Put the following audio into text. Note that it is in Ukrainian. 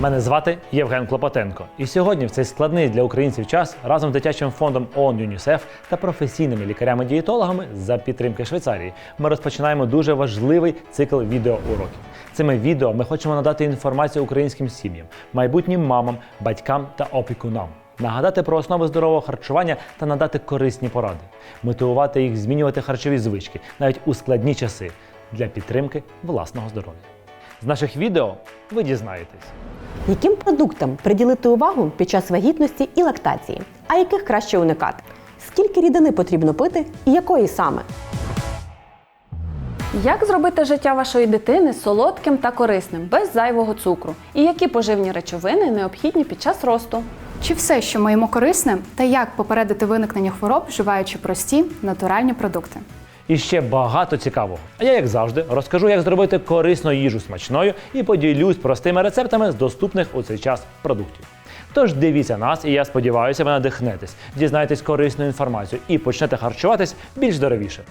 Мене звати Євген Клопотенко. І сьогодні, в цей складний для українців час, разом з дитячим фондом ООН ЮНІСЕФ та професійними лікарями-дієтологами за підтримки Швейцарії ми розпочинаємо дуже важливий цикл відеоуроків. Цими відео ми хочемо надати інформацію українським сім'ям, майбутнім мамам, батькам та опікунам. Нагадати про основи здорового харчування та надати корисні поради, мотивувати їх змінювати харчові звички навіть у складні часи для підтримки власного здоров'я. З наших відео ви дізнаєтесь. Яким продуктам приділити увагу під час вагітності і лактації, а яких краще уникати? Скільки рідини потрібно пити і якої саме? Як зробити життя вашої дитини солодким та корисним, без зайвого цукру? І які поживні речовини необхідні під час росту? Чи все, що ми їмо корисне, та як попередити виникнення хвороб, вживаючи прості натуральні продукти? І ще багато цікавого. А я, як завжди, розкажу, як зробити корисну їжу смачною і поділюсь простими рецептами з доступних у цей час продуктів. Тож дивіться нас, і я сподіваюся, ви надихнетесь, дізнаєтесь корисну інформацію і почнете харчуватись більш здоровіше.